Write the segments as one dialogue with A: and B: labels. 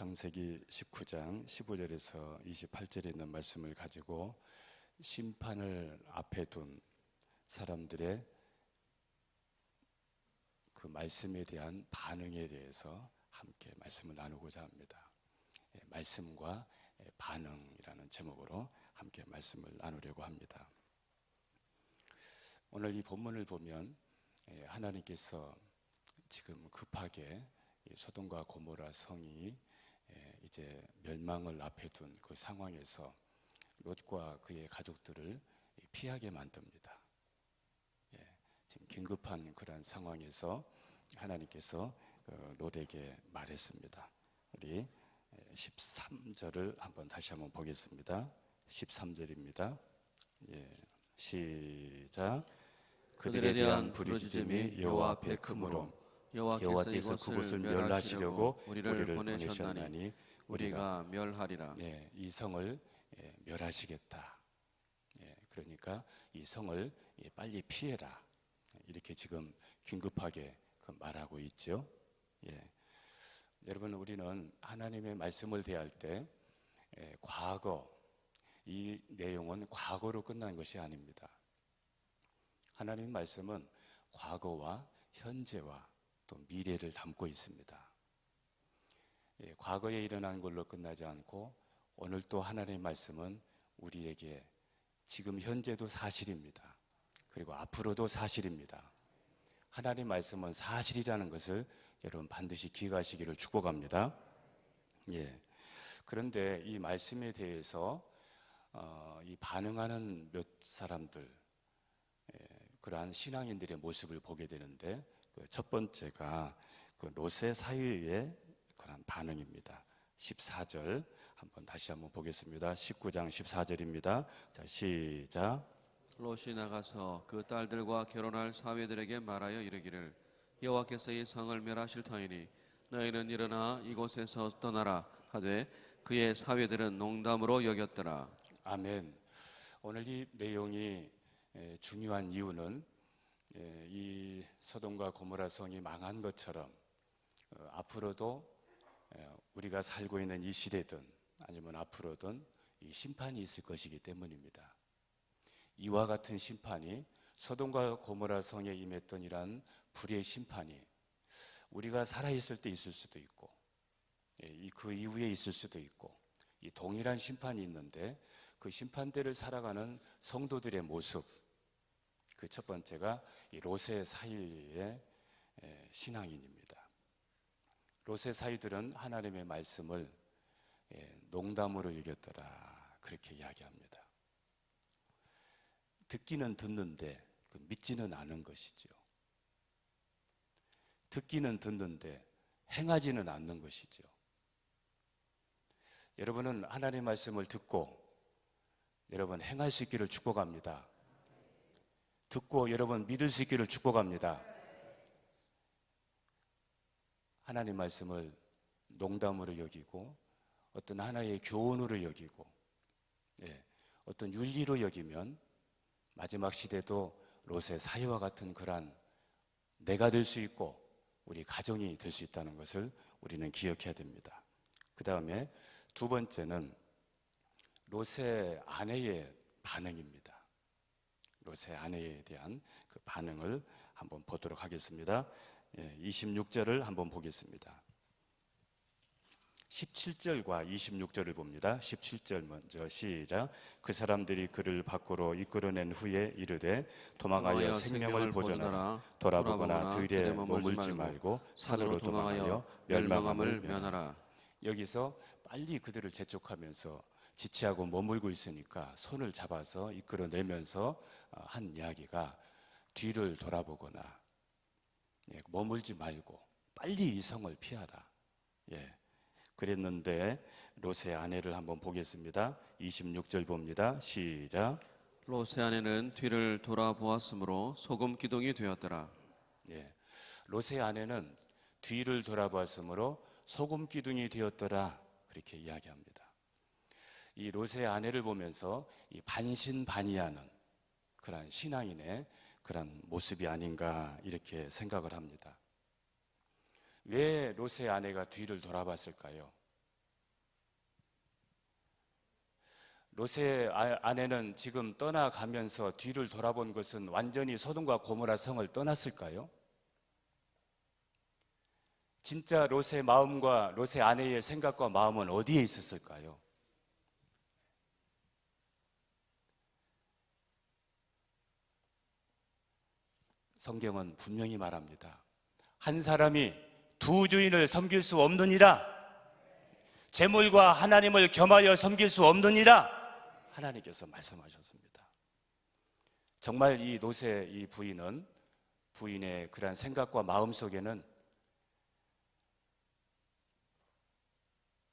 A: 창세기 19장 15절에서 28절에 있는 말씀을 가지고 심판을 앞에 둔 사람들의 그 말씀에 대한 반응에 대해서 함께 말씀을 나누고자 합니다. 예, 말씀과 예, 반응이라는 제목으로 함께 말씀을 나누려고 합니다. 오늘 이 본문을 보면 예, 하나님께서 지금 급하게 이 소돔과 고모라 성이 예, 이제 멸망을 앞에 둔 그 상황에서 롯과 그의 가족들을 피하게 만듭니다. 예, 지금 긴급한 그런 상황에서 하나님께서 그 롯에게 말했습니다. 우리 13절을 한번 다시 한번 보겠습니다. 13절입니다. 예, 시작. 그들에 대한 부르짖음이 여호와 앞에 크므로 여호와께서 그곳을 멸하시려고 우리를 보내셨나니
B: 우리가 멸하리라.
A: 예, 이 성을 예, 멸하시겠다. 예, 그러니까 이 성을 예, 빨리 피해라. 이렇게 지금 긴급하게 그 말하고 있죠. 예. 여러분 우리는 하나님의 말씀을 대할 때 예, 과거 이 내용은 과거로 끝난 것이 아닙니다. 하나님 말씀은 과거와 현재와 또 미래를 담고 있습니다. 예, 과거에 일어난 걸로 끝나지 않고 오늘 또 하나님의 말씀은 우리에게 지금 현재도 사실입니다. 그리고 앞으로도 사실입니다. 하나님 말씀은 사실이라는 것을 여러분 반드시 기억하시기를 축복합니다. 예. 그런데 이 말씀에 대해서 어, 이 반응하는 몇 사람들 예, 그러한 신앙인들의 모습을 보게 되는데 그 첫 번째가 그 롯의 사유의 그런 반응입니다. 14절 한번 다시 한번 보겠습니다. 19장 14절입니다. 자 시작.
B: 롯이 나가서 그 딸들과 결혼할 사위들에게 말하여 이르기를 여호와께서 이 성을 멸하실 터이니 너희는 일어나 이곳에서 떠나라 하되 그의 사위들은 농담으로 여겼더라.
A: 아멘. 오늘 이 내용이 에, 중요한 이유는 에, 이 소돔과 고모라 성이 망한 것처럼 어, 앞으로도 에, 우리가 살고 있는 이 시대든 아니면 앞으로든 이 심판이 있을 것이기 때문입니다. 이와 같은 심판이 소돔과 고모라 성에 임했던 이란 불의 심판이 우리가 살아 있을 때 있을 수도 있고 예, 이그 이후에 있을 수도 있고 이 동일한 심판이 있는데 그 심판대를 살아가는 성도들의 모습 그 첫 번째가 이 롯의 사이의 에, 신앙인입니다. 롯의 사이들은 하나님의 말씀을 예, 농담으로 여겼더라 그렇게 이야기합니다. 듣기는 듣는데 그 믿지는 않은 것이죠. 듣기는 듣는데 행하지는 않는 것이죠. 여러분은 하나님의 말씀을 듣고 여러분 행할 수 있기를 축복합니다. 듣고 여러분 믿을 수 있기를 축복합니다. 하나님 말씀을 농담으로 여기고 어떤 하나의 교훈으로 여기고 예, 어떤 윤리로 여기면 마지막 시대도 롯의 사회와 같은 그러한 내가 될 수 있고 우리 가정이 될 수 있다는 것을 우리는 기억해야 됩니다. 그 다음에 두 번째는 롯의 아내의 반응입니다. 롯의 아내에 대한 그 반응을 한번 보도록 하겠습니다. 26절을 한번 보겠습니다. 17절과 26절을 봅니다. 17절 먼저 시작. 그 사람들이 그를 밖으로 이끌어낸 후에 이르되 도망하여 생명을 보존하라. 돌아보거나 들에 머물지 말고 산으로 도망하여 멸망함을 면하라. 여기서 빨리 그들을 재촉하면서 지체하고 머물고 있으니까 손을 잡아서 이끌어내면서 어, 한 이야기가 뒤를 돌아보거나 예, 머물지 말고 빨리 이 성을 피하라. 예. 그랬는데 롯의 아내를 한번 보겠습니다. 26절 봅니다. 시작.
B: 롯의 아내는 뒤를 돌아보았으므로 소금 기둥이 되었더라.
A: 예. 롯의 아내는 뒤를 돌아보았으므로 소금 기둥이 되었더라. 그렇게 이야기합니다. 이 롯의 아내를 보면서 이 반신반의하는 그런 신앙인의 그런 모습이 아닌가 이렇게 생각을 합니다. 왜 롯의 아내가 뒤를 돌아봤을까요? 롯의 아, 아내는 지금 떠나가면서 뒤를 돌아본 것은 완전히 소돔과 고모라 성을 떠났을까요? 진짜 롯의 마음과 롯의 아내의 생각과 마음은 어디에 있었을까요? 성경은 분명히 말합니다. 한 사람이 두 주인을 섬길 수 없느니라. 재물과 하나님을 겸하여 섬길 수 없느니라. 하나님께서 말씀하셨습니다. 정말 이 노세 이 부인은 부인의 그러한 생각과 마음 속에는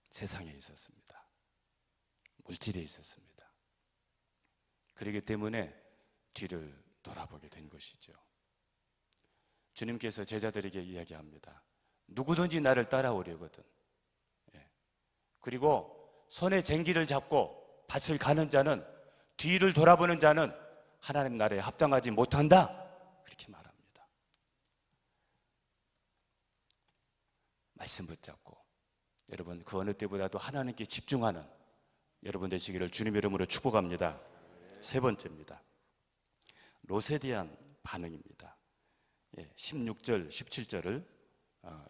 A: 세상에 있었습니다. 물질에 있었습니다. 그렇기 때문에 뒤를 돌아보게 된 것이죠. 주님께서 제자들에게 이야기합니다. 누구든지 나를 따라오려거든. 예. 그리고 손에 쟁기를 잡고 밭을 가는 자는 뒤를 돌아보는 자는 하나님 나라에 합당하지 못한다. 그렇게 말합니다. 말씀 붙잡고 여러분 그 어느 때보다도 하나님께 집중하는 여러분 되시기를 주님 이름으로 축복합니다. 세 번째입니다. 대한 반응입니다. 예, 16절, 17절을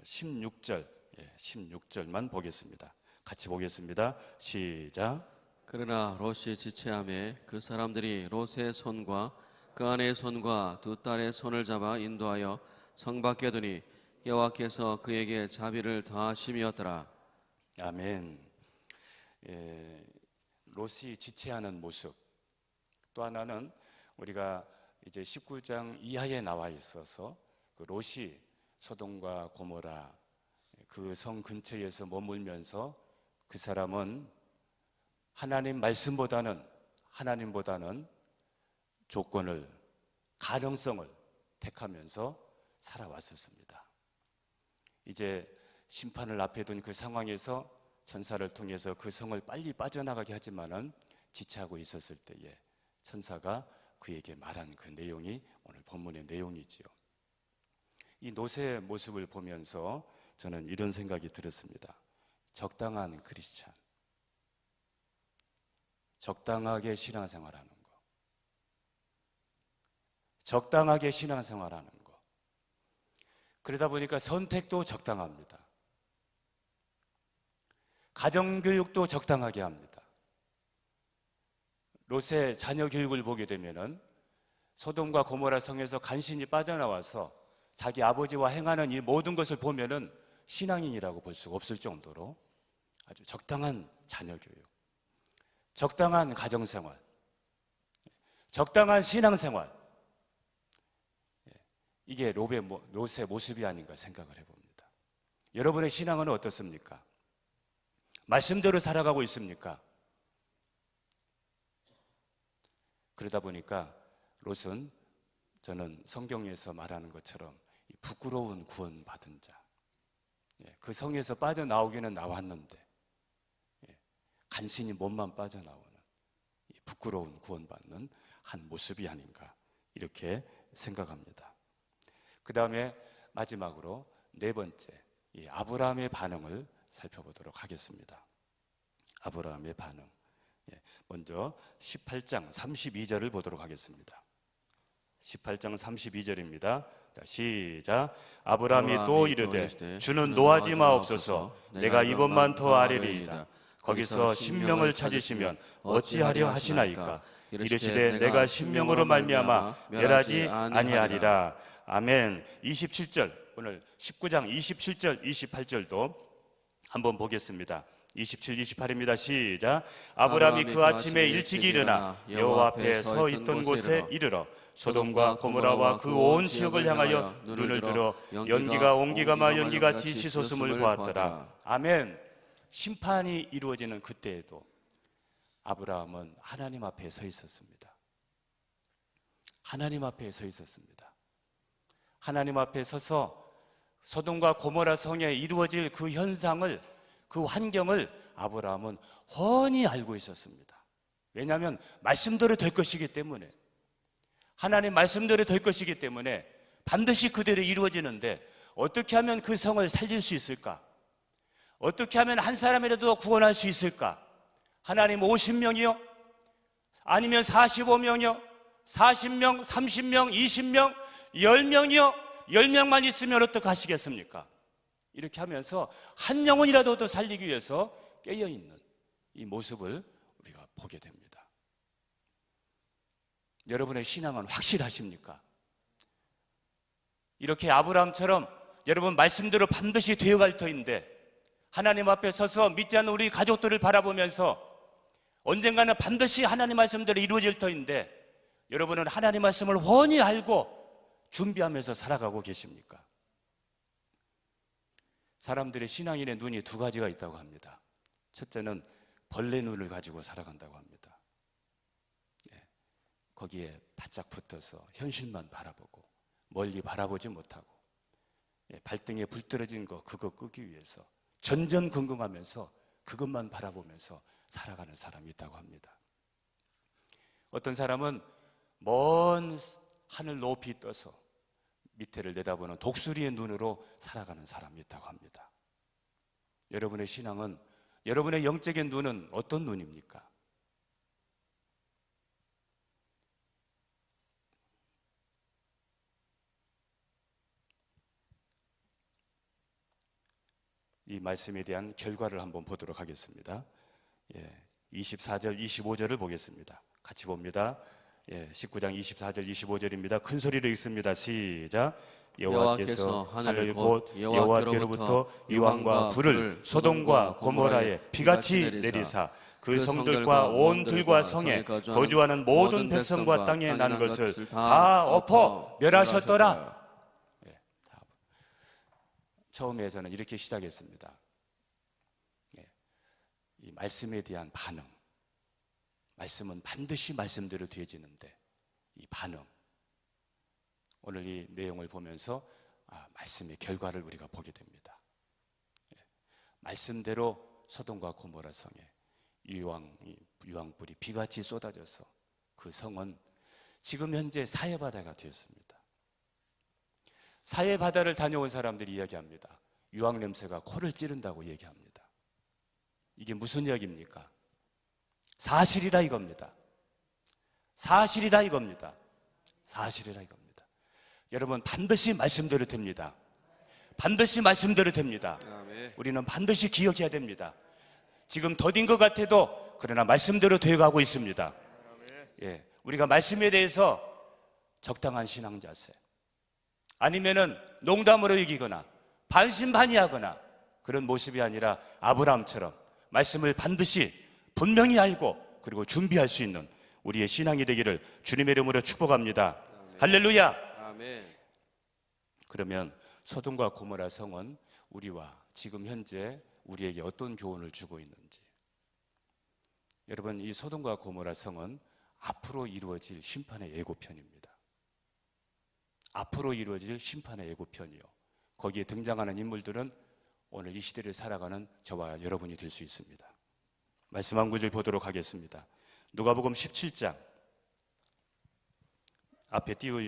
A: 16절, 예, 16절만 보겠습니다. 같이 보겠습니다. 시작.
B: 그러나 롯이 지체함에 그 사람들이 롯의 손과 그 아내의 손과 두 딸의 손을 잡아 인도하여 성 밖에 두니 여호와께서 그에게 자비를 더하심이었더라.
A: 아멘. 예, 롯이 지체하는 모습. 또 하나는 우리가 이제 19장 이하에 나와 있어서 그 롯이 소돔과 고모라 그 성 근처에서 머물면서 그 사람은 하나님 말씀보다는 하나님보다는 조건을 가능성을 택하면서 살아왔었습니다. 이제 심판을 앞에 둔 그 상황에서 천사를 통해서 그 성을 빨리 빠져나가게 하지만은 지체하고 있었을 때에 천사가 그에게 말한 그 내용이 오늘 본문의 내용이지요. 이 노세의 모습을 보면서 저는 이런 생각이 들었습니다. 적당한 크리스찬. 적당하게 신앙생활하는 거. 적당하게 신앙생활하는 거. 그러다 보니까 선택도 적당합니다. 가정교육도 적당하게 합니다. 롯의 자녀 교육을 보게 되면은 소돔과 고모라 성에서 간신히 빠져나와서 자기 아버지와 행하는 이 모든 것을 보면은 신앙인이라고 볼 수가 없을 정도로 아주 적당한 자녀 교육, 적당한 가정 생활, 적당한 신앙 생활. 예, 이게 롯의, 모- 롯의 모습이 아닌가 생각을 해봅니다. 여러분의 신앙은 어떻습니까? 말씀대로 살아가고 있습니까? 그러다 보니까 롯은 저는 성경에서 말하는 것처럼 이 부끄러운 구원 받은 자. 예, 그 성에서 빠져나오기는 나왔는데 예, 간신히 몸만 빠져나오는 이 부끄러운 구원받는 한 모습이 아닌가 이렇게 생각합니다. 그 다음에 마지막으로 네 번째 이 아브라함의 반응을 살펴보도록 하겠습니다. 아브라함의 반응. 예, 먼저 18장 32절을 보도록 하겠습니다. 18장 32절입니다. 자, 시작. 아브라함이 또
B: 아브라함이
A: 이르되
B: 또
A: 주는 노하지 마옵소서 내가 이것만 더 아뢰리이다. 거기서 신명을 찾으시면 어찌하려 하시나이까 이르시되 내가 신명으로 말미암아 멸하지 아니하리라. 아멘. 27절 오늘 19장 27절 28절도 한번 보겠습니다. 27, 28입니다. 시작. 아브라함이 그 아침에 일찍 일어나 여호와 앞에 서 있던 곳에 이르러 소돔과 고모라와 그 온 지역을 향하여 눈을 들어 연기가 옹기가마 연기같이 씻었음을 보았더라. 아멘. 심판이 이루어지는 그때에도 아브라함은 하나님 앞에 서 있었습니다. 하나님 앞에 서 있었습니다. 하나님 앞에 서서 소돔과 고모라 성에 이루어질 그 현상을 그 환경을 아브라함은 훤히 알고 있었습니다. 왜냐하면 말씀대로 될 것이기 때문에 하나님 말씀대로 될 것이기 때문에 반드시 그대로 이루어지는데 어떻게 하면 그 성을 살릴 수 있을까? 어떻게 하면 한 사람이라도 구원할 수 있을까? 하나님 50명이요? 아니면 45명이요? 40명, 30명, 20명, 10명이요? 10명만 있으면 어떡하시겠습니까? 이렇게 하면서 한 영혼이라도 더 살리기 위해서 깨어 있는 이 모습을 우리가 보게 됩니다. 여러분의 신앙은 확실하십니까? 이렇게 아브라함처럼 여러분 말씀대로 반드시 되어갈 터인데 하나님 앞에 서서 믿지 않는 우리 가족들을 바라보면서 언젠가는 반드시 하나님 말씀대로 이루어질 터인데 여러분은 하나님 말씀을 훤히 알고 준비하면서 살아가고 계십니까? 사람들의 신앙인의 눈이 두 가지가 있다고 합니다. 첫째는 벌레 눈을 가지고 살아간다고 합니다. 예, 거기에 바짝 붙어서 현실만 바라보고 멀리 바라보지 못하고 예, 발등에 불 떨어진 거 그거 끄기 위해서 전전긍긍하면서 그것만 바라보면서 살아가는 사람이 있다고 합니다. 어떤 사람은 먼 하늘 높이 떠서 밑에를 내다보는 독수리의 눈으로 살아가는 사람이 있다고 합니다. 여러분의 신앙은 여러분의 영적인 눈은 어떤 눈입니까? 이 말씀에 대한 결과를 한번 보도록 하겠습니다. 예, 24절, 25절을 보겠습니다. 같이 봅니다. 예, 19장 24절, 25절입니다. 큰 소리로 읽습니다. 시작. 여호와께서 하늘 곧 여호와께로부터 이왕과 불을 소돔과 고모라에 비같이 내리사 그 성들과 온 들과 성에 거주하는 모든 백성과 땅에 난 것을 다 엎어 멸하셨더라. 예, 다 처음에서는 이렇게 시작했습니다. 예, 이 말씀에 대한 반응. 말씀은 반드시 말씀대로 되어지는데 이 반응. 오늘 이 내용을 보면서 아, 말씀의 결과를 우리가 보게 됩니다. 예, 말씀대로 소돔과 고모라 성에 유황 유황불이 비같이 쏟아져서 그 성은 지금 현재 사해 바다가 되었습니다. 사해 바다를 다녀온 사람들이 이야기합니다. 유황 냄새가 코를 찌른다고 얘기합니다. 이게 무슨 이야기입니까? 사실이라 이겁니다. 사실이라 이겁니다. 사실이라 이겁니다. 여러분 반드시 말씀대로 됩니다. 반드시 말씀대로 됩니다. 우리는 반드시 기억해야 됩니다. 지금 더딘 것 같아도 그러나 말씀대로 되어가고 있습니다. 예, 우리가 말씀에 대해서 적당한 신앙 자세 아니면은 농담으로 여기거나 반신반의하거나 그런 모습이 아니라 아브라함처럼 말씀을 반드시 분명히 알고 그리고 준비할 수 있는 우리의 신앙이 되기를 주님의 이름으로 축복합니다. 할렐루야.
B: 아멘.
A: 그러면 소돔과 고모라 성은 우리와 지금 현재 우리에게 어떤 교훈을 주고 있는지 여러분 이 소돔과 고모라 성은 앞으로 이루어질 심판의 예고편입니다. 앞으로 이루어질 심판의 예고편이요. 거기에 등장하는 인물들은 오늘 이 시대를 살아가는 저와 여러분이 될 수 있습니다. 말씀 한 구절 보도록 하겠습니다. 누가복음 17장 앞에 띄어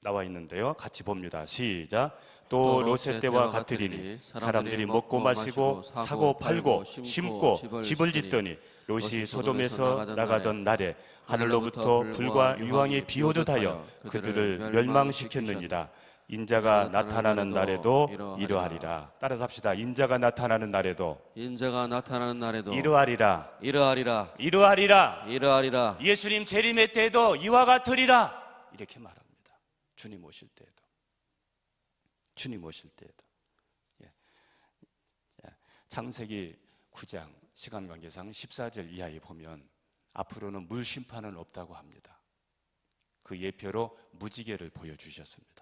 A: 나와 있는데요. 같이 봅니다. 시작. 또 롯의 때와 같으리니 사람들이 먹고 마시고 사고 팔고 심고 집을 짓더니 롯이 소돔에서 나가던 날에 하늘로부터 불과 유황이 비오듯 하여 그들을 멸망시켰느니라. 인자가 나타나는 날에도 이러하리라. 따라서 합시다. 인자가 나타나는 날에도
B: 인자가 나타나는 날에도
A: 이러하리라.
B: 이러하리라.
A: 이러하리라.
B: 이러하리라.
A: 예수님 재림의 때에도 이와 같으리라. 이렇게 말합니다. 주님 오실 때에도. 주님 오실 때에도. 예. 자, 창세기 9장 시간 관계상 14절 이하에 보면 앞으로는 물 심판은 없다고 합니다. 그 예표로 무지개를 보여주셨습니다.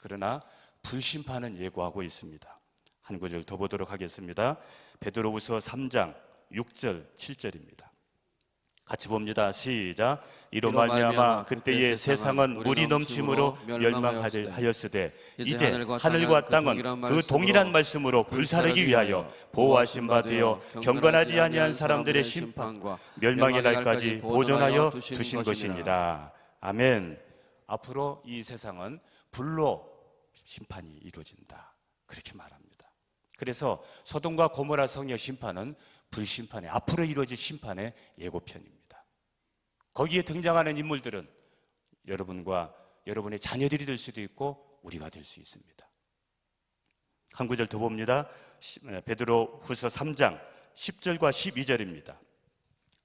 A: 그러나 불심판은 예고하고 있습니다. 한 구절 더 보도록 하겠습니다. 베드로후서 3장 6절 7절입니다. 같이 봅니다. 시작. 이로 말미암아 그때의 세상은 물이 넘침으로 멸망하였으되 이제 하늘과 땅은 그 동일한 말씀으로 불사르기 위하여 보호하신 바 되어 경건하지 아니한 사람들의 심판과 멸망의 날까지 보존하여 두신 것이니라. 아멘. 앞으로 이 세상은 불로 심판이 이루어진다. 그렇게 말합니다. 그래서 소돔과 고모라 성의 심판은 불심판의 앞으로 이루어질 심판의 예고편입니다. 거기에 등장하는 인물들은 여러분과 여러분의 자녀들이 될 수도 있고 우리가 될 수 있습니다. 한 구절 더 봅니다. 베드로 후서 3장 10절과 12절입니다.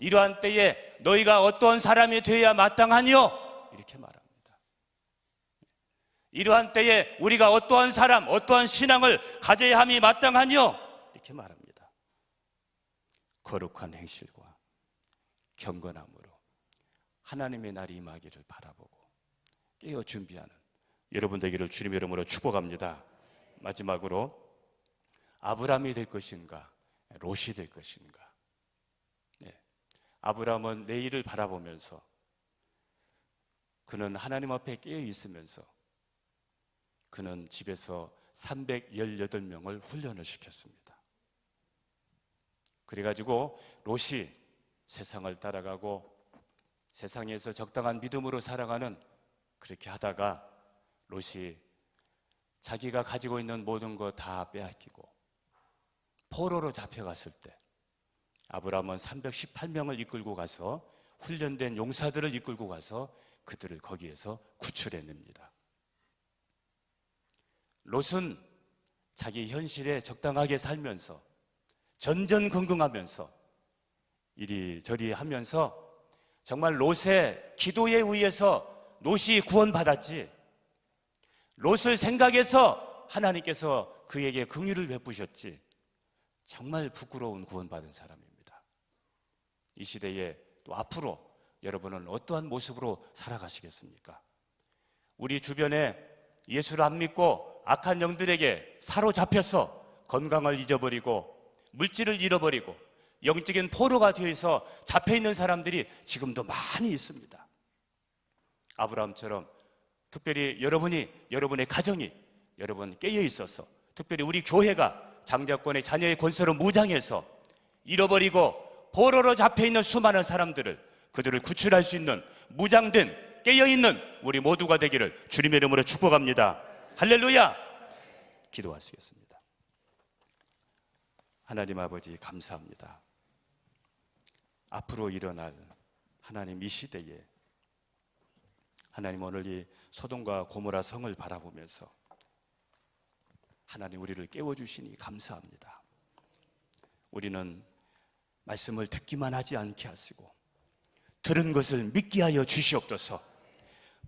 A: 이러한 때에 너희가 어떠한 사람이 되어야 마땅하뇨? 이렇게 말합니다. 이러한 때에 우리가 어떠한 사람, 어떠한 신앙을 가져야 함이 마땅하뇨? 이렇게 말합니다. 거룩한 행실과 경건함으로 하나님의 날이 임하기를 바라보고 깨어 준비하는 여러분 되기를 주님의 이름으로 축복합니다. 마지막으로 아브라함이 될 것인가, 롯이 될 것인가. 네. 아브라함은 내일을 바라보면서 그는 하나님 앞에 깨어 있으면서 그는 집에서 318명을 훈련을 시켰습니다. 그래가지고 롯이 세상을 따라가고 세상에서 적당한 믿음으로 살아가는 그렇게 하다가 롯이 자기가 가지고 있는 모든 거 다 빼앗기고 포로로 잡혀갔을 때 아브라함은 318명을 이끌고 가서 훈련된 용사들을 이끌고 가서 그들을 거기에서 구출해냅니다. 롯은 자기 현실에 적당하게 살면서 전전긍긍하면서 이리저리 하면서 정말 롯의 기도에 의해서 롯이 구원받았지 롯을 생각해서 하나님께서 그에게 긍휼을 베푸셨지 정말 부끄러운 구원받은 사람입니다. 이 시대에 또 앞으로 여러분은 어떠한 모습으로 살아가시겠습니까? 우리 주변에 예수를 안 믿고 악한 영들에게 사로잡혀서 건강을 잊어버리고 물질을 잃어버리고 영적인 포로가 되어서 잡혀 있는 사람들이 지금도 많이 있습니다. 아브라함처럼 특별히 여러분이 여러분의 가정이 여러분 깨어 있어서 특별히 우리 교회가 장자권의 자녀의 권세로 무장해서 잃어버리고 포로로 잡혀 있는 수많은 사람들을 그들을 구출할 수 있는 무장된 깨어 있는 우리 모두가 되기를 주님의 이름으로 축복합니다. 할렐루야. 기도하시겠습니다. 하나님 아버지 감사합니다. 앞으로 일어날 하나님 이 시대에 하나님 오늘 이 소돔과 고모라 성을 바라보면서 하나님 우리를 깨워 주시니 감사합니다. 우리는 말씀을 듣기만 하지 않게 하시고 들은 것을 믿게 하여 주시옵소서.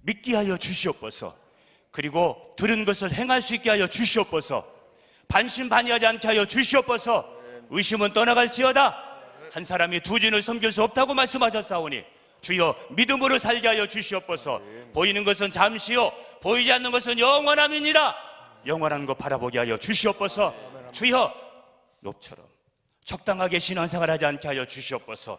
A: 믿게 하여 주시옵소서. 그리고 들은 것을 행할 수 있게 하여 주시옵소서. 반신반의하지 않게 하여 주시옵소서. 의심은 떠나갈지어다. 한 사람이 두 진을 섬길 수 없다고 말씀하셨사오니 주여 믿음으로 살게 하여 주시옵소서. 보이는 것은 잠시요 보이지 않는 것은 영원함이니라. 영원한 것 바라보게 하여 주시옵소서. 주여 롭처럼 적당하게 신앙생활 하지 않게 하여 주시옵소서.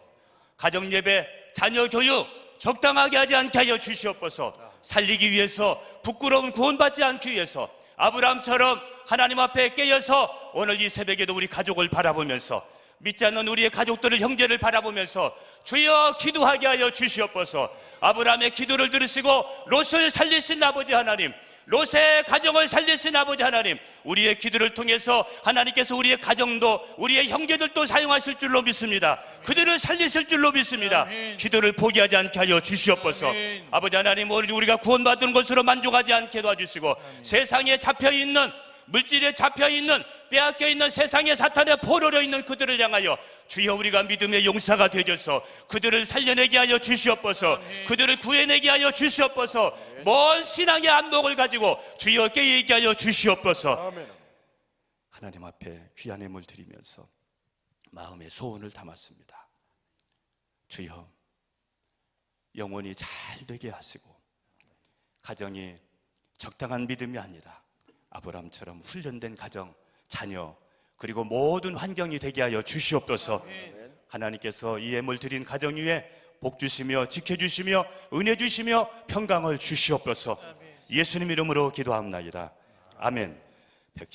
A: 가정 예배, 자녀 교육 적당하게 하지 않게 하여 주시옵소서. 살리기 위해서 부끄러운 구원받지 않기 위해서 아브라함처럼 하나님 앞에 깨어서 오늘 이 새벽에도 우리 가족을 바라보면서 믿지 않는 우리의 가족들을 형제를 바라보면서 주여 기도하게 하여 주시옵소서. 아브라함의 기도를 들으시고 롯을 살리신 아버지 하나님 롯의 가정을 살리신 아버지 하나님, 우리의 기도를 통해서 하나님께서 우리의 가정도 우리의 형제들도 사용하실 줄로 믿습니다. 그들을 살리실 줄로 믿습니다. 기도를 포기하지 않게 하여 주시옵소서. 아버지 하나님, 오늘 우리가 구원받은 것으로 만족하지 않게 도와주시고 세상에 잡혀 있는 물질에 잡혀 있는 빼앗겨 있는 세상의 사탄의 포로로 있는 그들을 향하여 주여 우리가 믿음의 용사가 되어서 그들을 살려내게 하여 주시옵소서. 그들을 구해내게 하여 주시옵소서. 먼 신앙의 안목을 가지고 주여 깨어있게 하여 주시옵소서. 하나님 앞에 귀한 힘을 드리면서 마음의 소원을 담았습니다. 주여 영혼이 잘 되게 하시고 가정이 적당한 믿음이 아니라 아브람처럼 훈련된 가정, 자녀, 그리고 모든 환경이 되게 하여 주시옵소서. 하나님께서 이 예물 드린 가정 위에 복 주시며 지켜 주시며 은혜 주시며 평강을 주시옵소서. 예수님 이름으로 기도합나이다. 아멘.